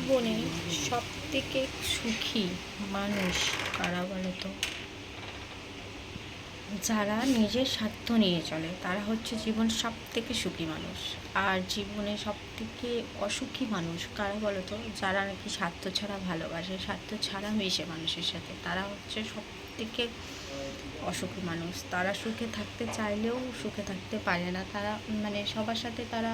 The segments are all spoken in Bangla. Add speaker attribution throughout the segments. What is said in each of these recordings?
Speaker 1: জীবনে সব থেকে সুখী মানুষ কারা বলো তো যারা নিজের স্বার্থ নিয়ে চলে, তারা হচ্ছে জীবন সব থেকে সুখী মানুষ। আর জীবনে সব থেকে অসুখী মানুষ কারা বলো তো যারা নাকি স্বার্থ ছাড়া ভালোবাসে, স্বার্থ ছাড়া মেশে মানুষের সাথে, তারা হচ্ছে সব থেকে অসুখী মানুষ। তারা সুখে থাকতে চাইলেও সুখে থাকতে পারে না। তারা মানে সবার সাথে তারা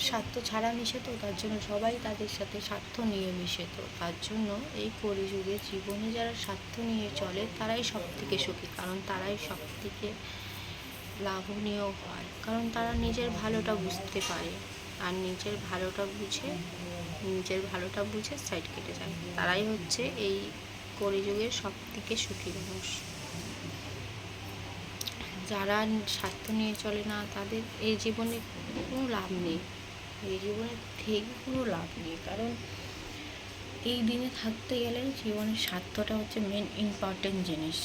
Speaker 1: স্বার্থ ছাড়া মিশে তো, তার জন্য সবাই তাদের সাথে স্বার্থ নিয়ে মিশে তো। তার জন্য এই কলিযুগে জীবনে যারা স্বার্থ নিয়ে চলে, তারাই সব থেকে সুখী। কারণ তারাই সব থেকে লাভনীয় হয়। কারণ তারা নিজের ভালোটা বুঝতে পারে আর নিজের ভালোটা বুঝে, নিজের ভালোটা বুঝে সাইড কেটে যায়। তারাই হচ্ছে এই কলিযুগের সব থেকে সুখী মানুষ। যারা স্বার্থ নিয়ে চলে না, তাদের এই জীবনে কোনো লাভ নেই। এই জীবনে থেকে কোনো লাভ নেই। কারণ এই দিনে থাকতে গেলে জীবনের স্বার্থটা হচ্ছে মেন ইম্পর্টেন্ট জিনিস।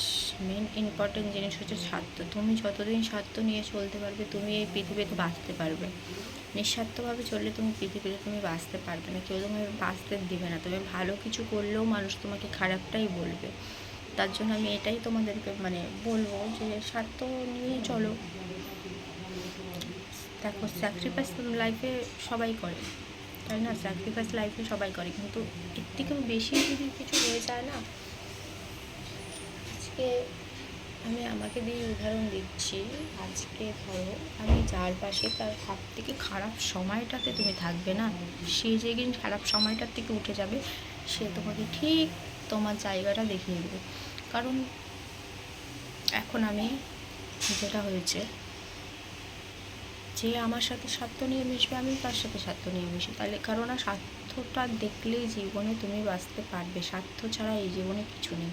Speaker 1: মেন ইম্পর্টেন্ট জিনিস হচ্ছে স্বার্থ। তুমি যতদিন স্বার্থ নিয়ে চলতে পারবে, তুমি এই পৃথিবীতে বাঁচতে পারবে। নিঃস্বার্থভাবে চললে তুমি পৃথিবীতে তুমি বাঁচতে পারবে না। কেউ তোমাকে বাঁচতে দিবে না। তবে ভালো কিছু করলেও মানুষ তোমাকে খারাপটাই বলবে। তার জন্য আমি এটাই তোমাদেরকে মানে বলব যে স্বার্থ নিয়ে চলো। দেখো স্যাক্রিফাইস লাইফে সবাই করে, তাই না? স্যাক্রিফাইস লাইফে সবাই করে, কিন্তু এর থেকেও বেশি যদি কিছু হয়ে যায় না, আজকে আমি আমাকে দিয়ে উদাহরণ দিচ্ছি। আজকে ধরো আমি যার পাশে তার সব থেকে খারাপ সময়টাতে তুমি থাকবে না, সে যেদিন খারাপ সময়টার থেকে উঠে যাবে, সে তোমাকে ঠিক তোমার জায়গাটা দেখিয়ে দেবে। কারণ এখন আমি যেটা হয়েছে যে আমার সাথে স্বার্থ নিয়ে মিশবে, আমি তার সাথে স্বার্থ নিয়ে মিশি? তাহলে কারণ স্বার্থটা দেখলেই জীবনে তুমি বাঁচতে পারবে। স্বার্থ ছাড়া এই জীবনে কিছু নেই।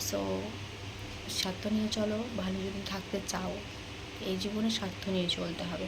Speaker 1: সো স্বার্থ নিয়ে চলো, ভালো যদি থাকতে চাও, এই জীবনে স্বার্থ নিয়ে চলতে হবে।